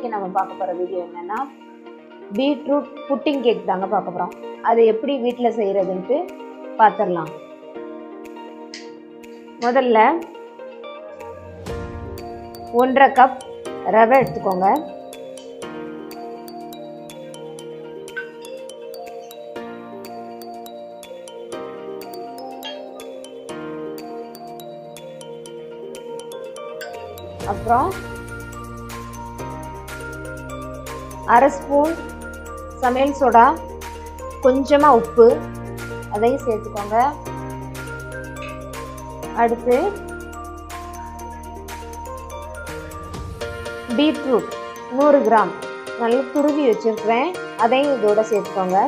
இன்றைக்கி நம்ம பார்க்க போகிற வீடியோ என்னென்னா பீட்ரூட் புட்டிங் கேக் தாங்க பார்க்க போகிறோம் அது எப்படி வீட்டில் செய்கிறதுன்ட்டு பார்த்துடலாம் முதல்ல ஒன்றரை கப் ரவை எடுத்துக்கோங்க. அப்புறம் அரை ஸ்பூன் சமையல் சோடா கொஞ்சமாக உப்பு அதையும் சேர்த்துக்கோங்க. அடுத்து பீட்ரூட் நூறு கிராம். நல்லா துருவி வச்சுருக்கிறேன். அதையும் இதோட சேர்த்துக்கோங்க.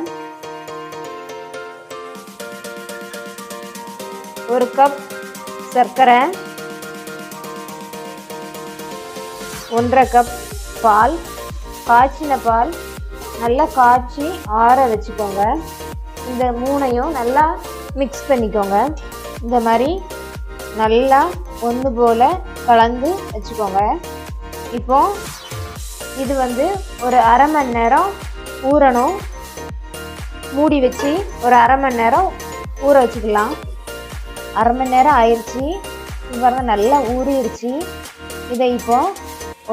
ஒரு கப் சர்க்கரை ஒன்றரை கப் பால் காய்ச்சின பால் நல்லா காய்ச்சி ஆற வச்சுக்கோங்க. இந்த மூணையும் நல்லா மிக்ஸ் பண்ணிக்கோங்க. இந்த மாதிரி நல்லா ஒன்று போல் கலந்து வச்சுக்கோங்க. இப்போ இது வந்து ஒரு அரை மணி நேரம் ஊறணும். மூடி வச்சு ஒரு அரை மணி நேரம் ஊற வச்சுக்கலாம். அரை மணி நேரம் ஆயிடுச்சு இப்போ நல்லா ஊறிடுச்சு. இதை இப்போ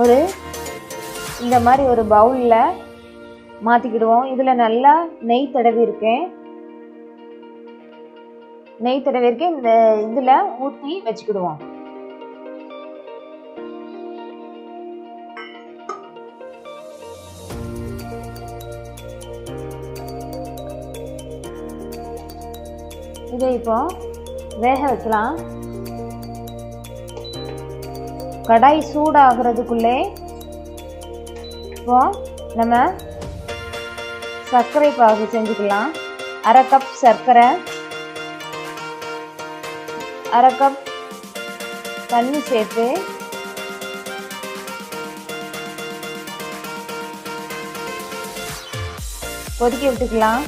ஒரு இந்த மாதிரி ஒரு பவுலில் மாற்றிக்கிடுவோம் இதில் நல்லா நெய் தடவி இருக்கேன். நெய் தடவி இருக்கேன். இந்த இதில் ஊற்றி வச்சுக்கிடுவோம். இதை இப்போ வேக வைக்கலாம். கடாய் சூடாகிறதுக்குள்ளே இப்போ நம்ம சர்க்கரை பாகு செஞ்சுக்கலாம். அரை கப் சர்க்கரை அரை கப் தண்ணி சேர்த்து கொதிக்க விட்டுக்கலாம்.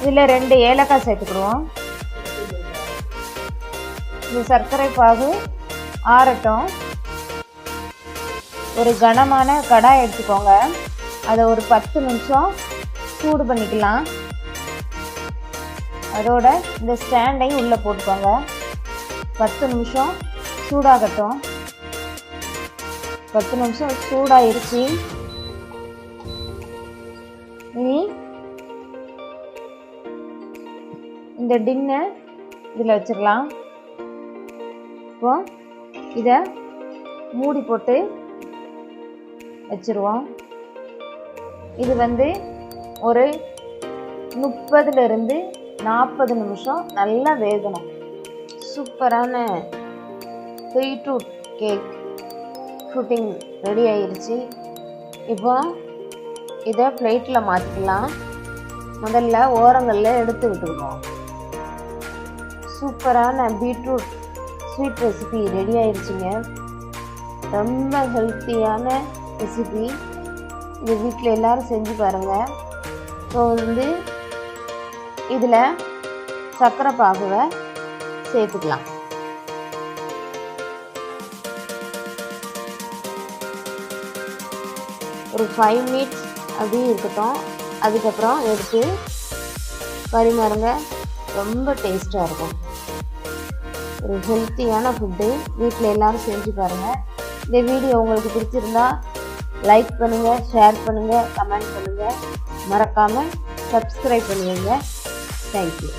இதில் ரெண்டு ஏலக்காய் சேர்த்துக்கிடுவோம். இந்த சர்க்கரை பாகு ஆறட்டும். ஒரு கனமான கடாய் எடுத்துக்கோங்க. அதை ஒரு பத்து நிமிஷம் சூடு பண்ணிக்கலாம். அதோட இந்த ஸ்டாண்டையும் உள்ளே போட்டுக்கோங்க. பத்து நிமிஷம் சூடாகட்டும். பத்து நிமிஷம் சூடாயிருச்சு. இனி இந்த டின்னை இதில் வச்சிடலாம். இப்போ இதை மூடி போட்டு வச்சுருவோம். இது வந்து ஒரு முப்பதுலேருந்து நாற்பது நிமிஷம் நல்லா வேகணும். சூப்பரான பீட்ரூட் கேக் ஃபுட்டிங் ரெடி ஆயிடுச்சு இப்போ இதை பிளேட்டில் மாற்றிக்கலாம் முதல்ல ஓரங்களில் எடுத்து விட்டுருவோம். சூப்பரான பீட்ரூட் ஸ்வீட் ரெசிபி ரெடி ஆயிடுச்சுங்க ரொம்ப ஹெல்த்தியான ரெசிபி இது வீட்டில் எல்லோரும் செஞ்சு பாருங்கள் ஸோ வந்து இதில் சர்க்கரை பாகுவை சேர்த்துக்கலாம். ஒரு ஃபைவ் மினிட்ஸ் அப்படியே இருக்கட்டும். அதுக்கப்புறம் எடுத்து பரிமாறுங்க. ரொம்ப டேஸ்ட்டாக இருக்கும். ஒரு ஹெல்த்தியான ஃபுட்டு வீட்டில் எல்லோரும் செஞ்சு பாருங்கள் இந்த வீடியோ உங்களுக்கு பிடிச்சிருந்தா லைக் பண்ணுங்கள் ஷேர் பண்ணுங்கள் கமெண்ட் பண்ணுங்கள் மறக்காமல் சப்ஸ்கிரைப் பண்ணுவீங்க தேங்க்யூ